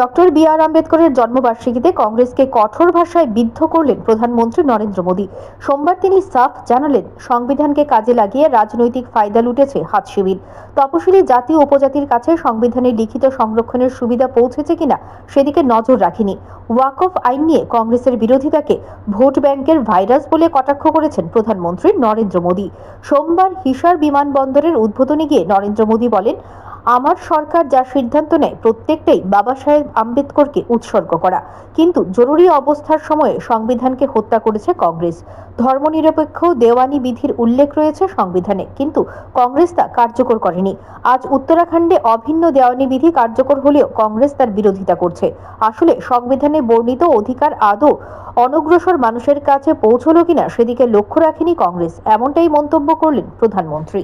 Doctor B আর আম্বেদকরের জন্মবার্ষিকীতে কংগ্রেসকে কঠোর ভাষায় বিদ্ধ করলেন প্রধানমন্ত্রী নরেন্দ্র মোদী। সোমবার তিনি সাফ জানালেন, সংবিধানকে কাজে লাগিয়ে রাজনৈতিক ফায়দা লুটেছে হাত শিবির। তপশিলি জাতি উপজাতির কাছে সংবিধানের লিখিত সংরক্ষণের সুবিধা পৌঁছেছে কিনা সেদিকে নজর রাখেনি। ওয়াকফ আইন নিয়ে কংগ্রেসের বিরোধিতাকে ভোট ব্যাংকের ভাইরাস বলে কটাক্ষ করেছেন প্রধানমন্ত্রী নরেন্দ্র মোদী। সোমবার হিসার বিমানবন্দরের উদ্বোধনে গিয়ে নরেন্দ্র মোদী বলেন আমার সরকার যা সিদ্ধান্ত নেয় প্রত্যেকটাই বাবা সাহেব আম্বেদকরকে উৎসর্গ করা। কিন্তু জরুরি অবস্থার সময়ে সংবিধানকে হত্যা করেছে কংগ্রেস। ধর্মনিরপেক্ষ দেওয়ানি বিধির উল্লেখ রয়েছে সংবিধানে, কিন্তু কংগ্রেস তা কার্যকর করেনি। আজ উত্তরাখণ্ডে অভিন্ন দেওয়ানি বিধি কার্যকর হলেও কংগ্রেস তার বিরোধিতা করছে। আসলে সংবিধানে বর্ণিত অধিকার আদৌ অনগ্রসর মানুষের কাছে পৌঁছলো কিনা সেদিকে লক্ষ্য রাখেনি কংগ্রেস, এমনটাই মন্তব্য করলেন প্রধানমন্ত্রী।